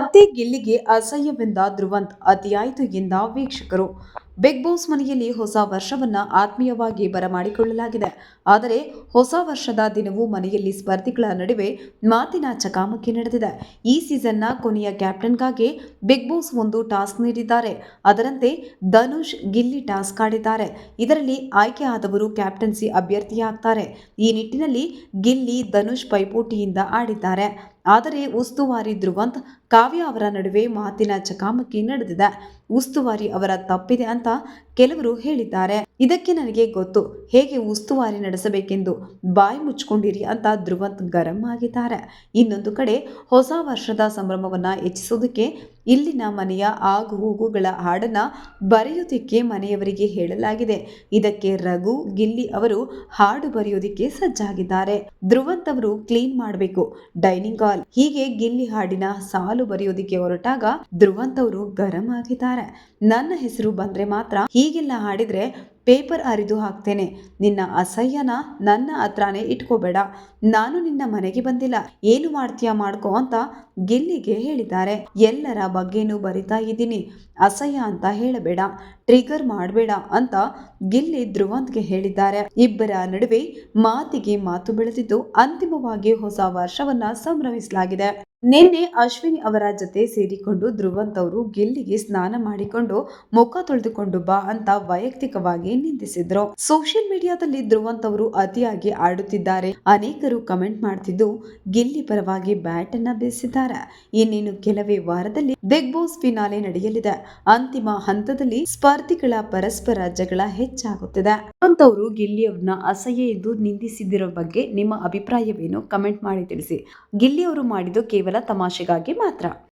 ಮತ್ತೆ ಗಿಲ್ಲಿಗೆ ಅಸಹ್ಯವೆಂದ ಧ್ರುವಂತ್ ಅತಿಯಾಯಿತು ಎಂದ ವೀಕ್ಷಕರು. ಬಿಗ್ ಬಾಸ್ ಮನೆಯಲ್ಲಿ ಹೊಸ ವರ್ಷವನ್ನ ಆತ್ಮೀಯವಾಗಿ ಬರಮಾಡಿಕೊಳ್ಳಲಾಗಿದೆ. ಆದರೆ ಹೊಸ ವರ್ಷದ ದಿನವೂ ಮನೆಯಲ್ಲಿ ಸ್ಪರ್ಧಿಗಳ ನಡುವೆ ಮಾತಿನ ಚಕಾಮಕಿ ನಡೆದಿದೆ. ಈ ಸೀಸನ್ನ ಕೊನೆಯ ಕ್ಯಾಪ್ಟನ್ಗಾಗಿ ಬಿಗ್ ಬಾಸ್ ಒಂದು ಟಾಸ್ಕ್ ನೀಡಿದ್ದಾರೆ. ಅದರಂತೆ ಧನುಷ್ ಗಿಲ್ಲಿ ಟಾಸ್ಕ್ ಆಡಿದ್ದಾರೆ. ಇದರಲ್ಲಿ ಆಯ್ಕೆಯಾದವರು ಕ್ಯಾಪ್ಟನ್ಸಿ ಅಭ್ಯರ್ಥಿಯಾಗ್ತಾರೆ. ಈ ನಿಟ್ಟಿನಲ್ಲಿ ಗಿಲ್ಲಿ ಧನುಷ್ ಪೈಪೋಟಿಯಿಂದ ಆಡಿದ್ದಾರೆ. ಆದರೆ ಉಸ್ತುವಾರಿ ಧ್ರುವಂತ್ ಕಾವ್ಯ ಅವರ ನಡುವೆ ಮಾತಿನ ಚಕಾಮಕಿ ನಡೆದಿದೆ. ಉಸ್ತುವಾರಿ ಅವರ ತಪ್ಪಿದೆ ಅಂತ ಕೆಲವರು ಹೇಳಿದ್ದಾರೆ. ಇದಕ್ಕೆ ನನಗೆ ಗೊತ್ತು. ಹೇಗೆ ಉಸ್ತುವಾರಿ ನಡೆಸಬೇಕೆಂದು ಬಾಯಿ ಮುಚ್ಕೊಂಡಿರಿ ಅಂತ ಧ್ರುವಂತ್ ಗರಂ ಆಗಿದ್ದಾರೆ. ಇನ್ನೊಂದು ಕಡೆ ಹೊಸ ವರ್ಷದ ಸಂಭ್ರಮವನ್ನ ಹೆಚ್ಚಿಸೋದಕ್ಕೆ ಇಲ್ಲಿನ ಮನೆಯ ಆಗು ಹೋಗುಗಳ ಹಾಡನ್ನ ಬರೆಯೋದಕ್ಕೆ ಮನೆಯವರಿಗೆ ಹೇಳಲಾಗಿದೆ. ಇದಕ್ಕೆ ರಘು, ಗಿಲ್ಲಿ ಅವರು ಹಾಡು ಬರೆಯೋದಕ್ಕೆ ಸಜ್ಜಾಗಿದ್ದಾರೆ. ಧ್ರುವಂತ್ ಅವರು ಕ್ಲೀನ್ ಮಾಡಬೇಕು, ಡೈನಿಂಗ್ ಹಾಲ್. ಹೀಗೆ ಗಿಲ್ಲಿ ಹಾಡಿನ ಸಾಲು ಬರೆಯೋದಕ್ಕೆ ಹೊರಟಾಗ ಧ್ರುವಂತ್ ಅವರು ಗರಂ ಆಗಿದ್ದಾರೆ. ನನ್ನ ಹೆಸರು ಬಂದ್ರೆ ಮಾತ್ರ ಹೀಗೆಲ್ಲ ಹಾಡಿದ್ರೆ ಪೇಪರ್ ಅರಿದು ಹಾಕ್ತೇನೆ. ನಿನ್ನ ಅಸಹ್ಯನ ನನ್ನ ಹತ್ರನೇ ಇಟ್ಕೋಬೇಡ. ನಾನು ನಿನ್ನ ಮನೆಗೆ ಬಂದಿಲ್ಲ. ಏನು ಮಾಡ್ತೀಯಾ ಮಾಡ್ಕೋ ಅಂತ ಗಿಲ್ಲಿಗೆ ಹೇಳಿದ್ದಾರೆ. ಎಲ್ಲರ ಬಗ್ಗೆನೂ ಬರಿತಾ ಇದ್ದೀನಿ. ಅಸಹ್ಯ ಅಂತ ಹೇಳಬೇಡ. ಟ್ರಿಗರ್ ಮಾಡಬೇಡ ಅಂತ ಗಿಲ್ಲಿ ಧ್ರುವಂತ್ಗೆ ಹೇಳಿದ್ದಾರೆ. ಇಬ್ಬರ ನಡುವೆ ಮಾತಿಗೆ ಮಾತು ಬೆಳೆದಿದ್ದು ಅಂತಿಮವಾಗಿ ಹೊಸ ವರ್ಷವನ್ನ ಸಂಭ್ರಮಿಸಲಾಗಿದೆ. ನಿನ್ನೆ ಅಶ್ವಿನಿ ಅವರ ಜೊತೆ ಸೇರಿಕೊಂಡು ಧ್ರುವಂತ್ ಅವರು ಗಿಲ್ಲಿಗೆ ಸ್ನಾನ ಮಾಡಿಕೊಂಡು ಮುಖ ತೊಳೆದುಕೊಂಡು ಬಾ ಅಂತ ವೈಯಕ್ತಿಕವಾಗಿ ನಿಂದಿಸಿದ್ರು. ಸೋಷಿಯಲ್ ಮೀಡಿಯಾದಲ್ಲಿ ಧ್ರುವಂತ್ ಅವರು ಅತಿಯಾಗಿ ಆಡುತ್ತಿದ್ದಾರೆ. ಅನೇಕರು ಕಮೆಂಟ್ ಮಾಡ್ತಿದ್ದು, ಗಿಲ್ಲಿ ಪರವಾಗಿ ಬ್ಯಾಟ್ ಅನ್ನ ಬೀಸಿದ್ದಾರೆ. ಇನ್ನೇನು ಕೆಲವೇ ವಾರದಲ್ಲಿ ಬಿಗ್ ಬಾಸ್ ಫಿನಾಲೆ ನಡೆಯಲಿದೆ. ಅಂತಿಮ ಹಂತದಲ್ಲಿ ಸ್ಪರ್ಧಿಗಳ ಪರಸ್ಪರ ಜಗಳ ಹೆಚ್ಚಾಗುತ್ತಿದೆ. ಧ್ರುವಂತ್ ಅವರು ಗಿಲ್ಲಿ ಅವ್ರನ್ನ ಅಸಹ್ಯ ಎಂದು ನಿಂದಿಸಿದಿರೋ ಬಗ್ಗೆ ನಿಮ್ಮ ಅಭಿಪ್ರಾಯವೇನು? ಕಮೆಂಟ್ ಮಾಡಿ ತಿಳಿಸಿ. ಗಿಲ್ಲಿ ಅವರು ಮಾಡಿದ್ದು ಕೇವಲ ತಮಾಷೆಗಾಗಿ ಮಾತ್ರ.